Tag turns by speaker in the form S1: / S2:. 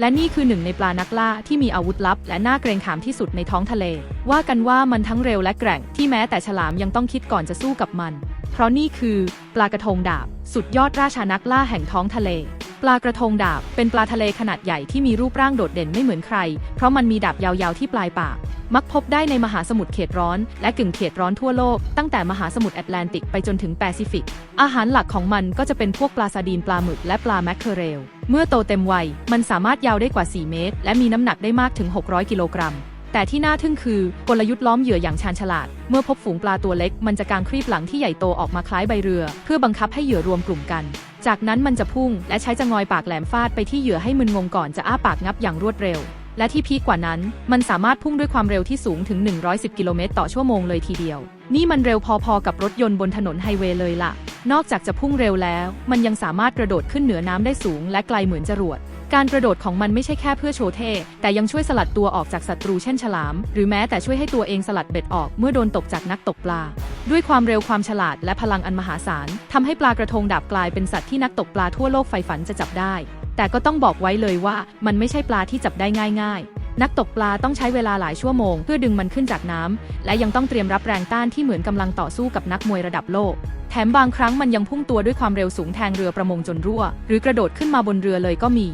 S1: และนี่คือหนึ่งในปลานักล่าที่มีอาวุธลับ และน่าเกรงขามที่สุดในท้องทะเล ว่ากันว่ามันทั้งเร็วและแกร่งที่แม้แต่ฉลามยังต้องคิดก่อนจะสู้กับมัน เพราะนี่คือ ปลากระทงดาบ สุดยอดราชานักล่าแห่งท้องทะเล ปลากระทงดาบ เป็นปลาทะเลขนาดใหญ่ที่มีรูปร่างโดดเด่นไม่เหมือนใคร เพราะมันมีดาบยาวๆที่ปลายปาก มักพบได้ในมหาสมุทรเขตร้อน และกึ่งเขตร้อนทั่วโลก ตั้งแต่มหาสมุทรแอตแลนติกไปจนถึงแปซิฟิก อาหารหลักของมันก็จะเป็นพวกปลาซาดีนปลาหมึกและปลาแมคเคอเรล เมื่อโตเต็มวัย มันสามารถยาวได้กว่า 4 เมตร และมีน้ำหนักได้มากถึง 600 กิโลกรัมแต่ที่น่าทึ่งคือกลยุทธ์ล้อมเหยื่ออย่างชาญฉลาด เมื่อพบฝูงปลาตัวเล็ก มันจะกางครีบหลังที่ใหญ่โตออกมาคล้ายใบเรือ เพื่อบังคับให้เหยื่อรวมกลุ่มกัน จากนั้นมันจะพุ่งและใช้จะงอยปากแหลมฟาดไปที่เหยื่อให้มึนงงก่อนจะอ้าปากงับอย่างรวดเร็ว และที่พีกกว่านั้น มันสามารถพุ่งด้วยความเร็วที่สูงถึง 110 กิโลเมตรต่อชั่วโมงเลยทีเดียว นี่มันเร็วพอๆกับรถยนต์บนถนนไฮเวย์เลยล่ะ นอกจากจะพุ่งเร็วแล้ว มันยังสามารถกระโดดขึ้นเหนือน้ำได้สูงและไกลเหมือนจรวด การกระโดดของมันไม่ใช่แค่เพื่อโชว์เท่แต่ยังช่วยสลัดตัวออกจากศัตรูเช่นฉลาม หรือแม้แต่ช่วยให้ตัวเองสลัดเบ็ดออกเมื่อโดนตกจากนักตกปลา ด้วยความเร็วความฉลาดและพลังอันมหาศาลทำให้ปลากระทงดาบกลายเป็นสัตว์ที่นักตกปลาทั่วโลกใฝ่ฝันจะจับได้ แต่ก็ต้องบอกไว้เลยว่ามันไม่ใช่ปลาที่จับได้ง่าย ๆนักตกปลาต้องใช้เวลาหลายชั่วโมงเพื่อดึงมันขึ้นจากน้ำและยังต้องเตรียมรับแรงต้านที่เหมือนกำลังต่อสู้กับนักมวยระดับโลก แถมบางครั้งมันยังพุ่งตัวด้วยความเร็วสูงแทงเรือประมงจนรั่ว หรือกระโดดขึ้นมาบนเรือเลยก็มี